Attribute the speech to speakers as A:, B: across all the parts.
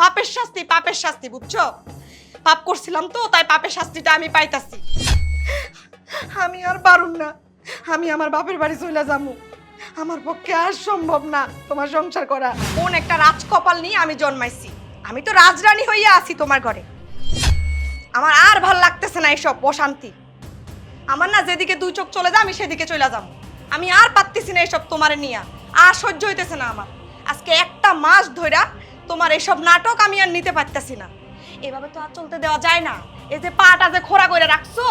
A: পাপের শাস্তি পাপের শাস্তি, বুঝছ? পাপ করছিলাম তো, তাই পাপের শাস্তিটা আমি পাইতাছি। আমি আর পারুম না। আমি আমার বাপের বাড়ি চলে যাব আমার পক্ষে আর সম্ভব না তোমার সংসার করা। কোন একটা রাজকপাল নিয়ে আমি জন্মাইছি। আমি তো রাজরানী হইয়া আছি তোমার ঘরে। আমার আর ভালো লাগতেছে না এইসব অশান্তি। আমার না যেদিকে দুই চোখ চলে যায়, আমি সেদিকে চলে যাব আমি আর পারতেছি না এইসব তোমার নিয়ে। আর সহ্য হইতেছে না আমার। আজকে একটা মাস ধইরা তোমার এইসব নাটক আমি আর নিতে পারতেছি না। এভাবে তো আর চলতে দেওয়া যায় না। এই যে পাটা যে খোরা করে রাখছো,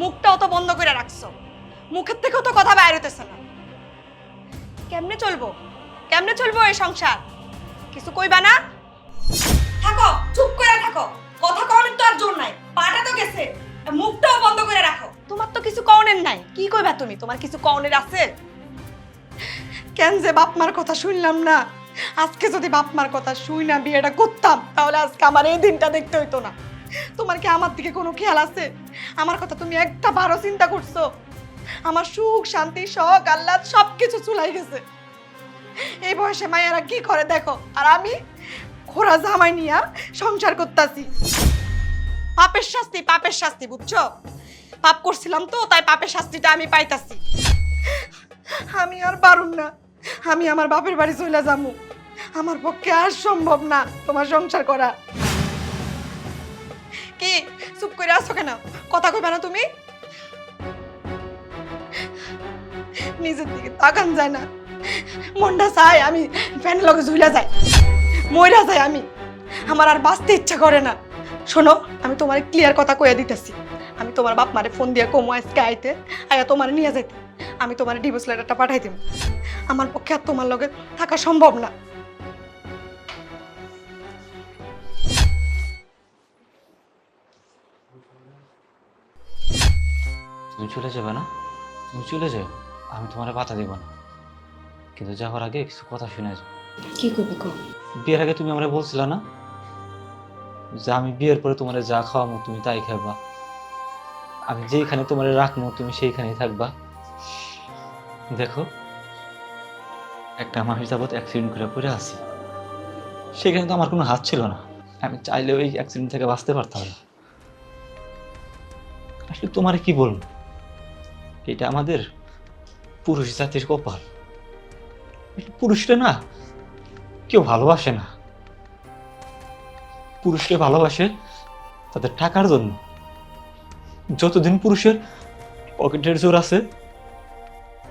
A: মুখটাও তো বন্ধ করে রাখছো। মুখের থেকেও তো কথা বাইর হইতেছে না। কেমনে চলবো? কেমনে চলবো এই সংসার? কিছু কইবা না? থাকো, চুপ করে থাকো। কথা কওয়ানোর তো আর জোর নাই। পাটা তো গেছে মুখটাও বন্ধ করে রাখো। তোমার তো কিছু কওনের নাই। কি কইবা তুমি? তোমার কিছু কওনের আছে? কেন যে বাপ মার কথা শুনলাম না? আজকে যদি বাপ মার কথা শুই না বিয়েটা করতাম, তাহলে আজকে আমার এই দিনটা দেখতে হইতো না। তোমার কি আমার দিকে কোনো খেয়াল আছে? আমার কথা তুমি একটা বারো চিন্তা করছ? আমার সুখ, শান্তি, শখ, আহ্লাদ সব কিছু চুলাই গেছে। এই বয়সে মায়েরা কি করে দেখো? আর আমি খোরা জামাই নিয়া সংসার করতাছি। পাপের শাস্তি পাপের শাস্তি, বুঝছ? পাপ করছিলাম তো, তাই পাপের শাস্তিটা আমি পাইতাছি। আমি আর পারুম না। আমি আমার বাপের বাড়ি চলে যাব আমার পক্ষে আর সম্ভব না তোমার সংসার করা। কি? চুপ করে আসো কেন? কথা কইবে না তুমি? নিজের দিকে তাকান যায় না। মনটা চাই আমি ফ্যান লগে ঝুলে যাই। মইরা যাই আমি। আমার আর বাঁচতে ইচ্ছা করে না। শোনো, আমি তোমার ক্লিয়ার কথা কইয়া দিতেছি। আমি তোমার বাপ মারে ফোন দিয়ে কমো আজকে আইতে, আয়া তোমার নিয়ে যাইতে। আমি তোমার ডিভোর্স লেটারটা পাঠাই দিব আমার পক্ষে আর তোমার লগে থাকা সম্ভব না।
B: তুমি চলে যাবে না? তুমি চলে যাও। আমি তোমার বাধা দেব না। কিন্তু যাওয়ার আগে কিছু কথা শুনে যাও।
C: কি করবে কো?
B: বিয়ের আগে তুমি আমরা বলছিল না? যে আমি বিয়ের পরে তোমার যা খাওয়াবো তুমি তাই খাবা আমি যেখানে তোমার রাখব তুমি সেইখানেই থাকবা। দেখো একটা মাস যাবত অ্যাক্সিডেন্ট করে পড়ে আছি। সেখানে তো আমার কোনো হাত ছিল না। আমি চাইলে ওই অ্যাক্সিডেন্ট থেকে বাঁচতে পারতাম না। আসলে তোমার কি বলব? এটা আমাদের পুরুষ জাতির কপাল। পুরুষরা না, কেউ ভালোবাসে না। পুরুষকে ভালোবাসে তাদের টাকার জন্য। যতদিন পুরুষের পকেটের জোর আছে,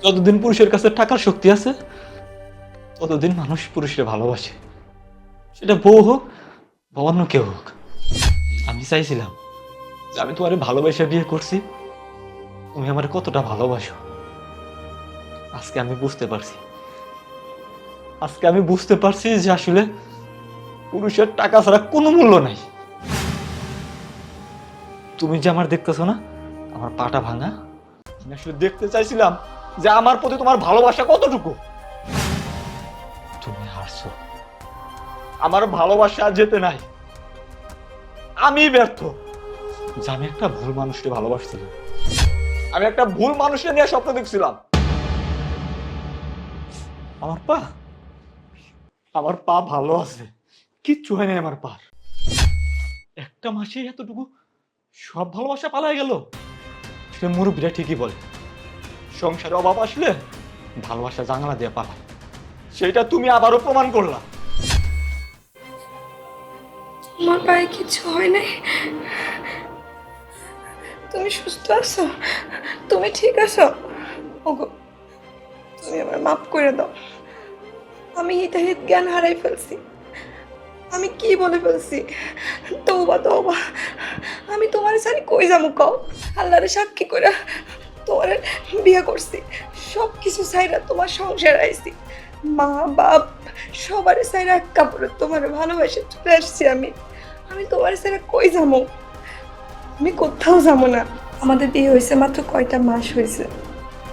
B: যতদিন পুরুষের কাছে টাকার শক্তি আছে, ততদিন মানুষ পুরুষকে ভালোবাসে। সেটা বউ হোক বা অন্য কেউ হোক, আমি চাইছিলাম আমি তোমার ভালোবাসা বিয়ে করছি। তুমি আমার কতটা ভালোবাসো। আজকে আমি বুঝতে পারছি। আজকে আমি বুঝতে পারছি যে আসলে পুরুষের টাকা ছাড়া কোনো মূল্য নাই। তুমি যে আমার দেখতেছো না, আমার পাটা ভাঙা। আমি আসলে দেখতে চাইছিলাম যে আমার প্রতি তোমার ভালোবাসা কতটুকু। তুমি হারছো। আমার ভালোবাসা যেতে নাই। আমি ব্যর্থ। যে আমি একটা ভুল মানুষকে ভালোবাসছিলাম আমি একটা ভুল মানুষকে নিয়ে স্বপ্ন দেখছিলাম। আমার পা? আমার পা ভালো আছে। কিচ্ছু হয় নাই আমার পার। একটা মাসে এতটুকু সব ভালোবাসা পালাই গেল। সে মুরব্বীরা ঠিকই বলে। সংসারে অভাব আসলে ভালোবাসা জানালা দিয়ে পালায়। সেটা তুমি আবারও প্রমাণ করলা।
C: তোমার পায়ে কিছু হয় নাই। তুমি সুস্থ আছো? তুমি ঠিক আছো? ওগো, তুমি আমার মাফ করে দাও। আমি হিতাহিত জ্ঞান হারাই ফেলছি। আমি কি বলে ফেলছি? তৌবা তৌবা আমি তোমার সারি কই যাব কও? আল্লাহরে সাক্ষী করে তোমার বিয়ে করছি। সব কিছু সাইরা তোমার সংসার আইছি। মা, বাপ সবারই সাইরা এক কাপড়ে তোমার ভালোবাসে চলে আসছি আমি। আমি তোমার সাইরা কই যাব? আমি কোথাও যাব না। আমাদের বিয়ে হয়েছে মাত্র কয়টা মাস হয়েছে।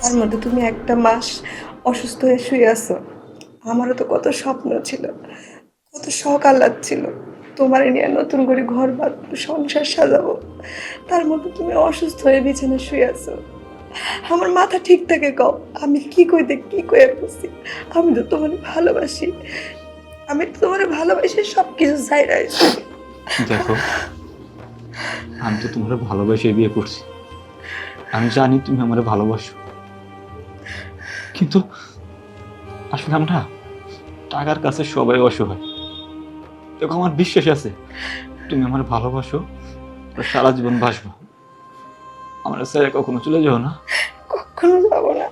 C: তার মধ্যে তুমি একটা মাস অসুস্থ হয়ে শুয়ে আছো। আমারও তো কত স্বপ্ন ছিল, কত শখ আহ্লাদ ছিল। তোমার নিয়ে নতুন করে ঘর বাঁধবো সংসার সাজাবো। তার মধ্যে তুমি অসুস্থ হয়ে বিছানায় শুয়ে আছো। আমার মাথা ঠিক থাকে কও, আমি কি কইতে, কি কয়ে বসি আমি তো তোমার ভালোবাসি।
A: আমি তো তোমার ভালোবাসি সব কিছু চাই
B: দেখো আমি তো তোমার ভালোবাসে বিয়ে করছি। আমি জানি তুমি আমার ভালোবাসো। কিন্তু আসলে আমরা টাকার কাছে সবাই অসহায়। দেখো, আমার বিশ্বাস আছে, তুমি আমার ভালোবাসো সারা জীবন বাসবো। আমার স্যার কখনো চলে যাও না।
A: কখনো যাব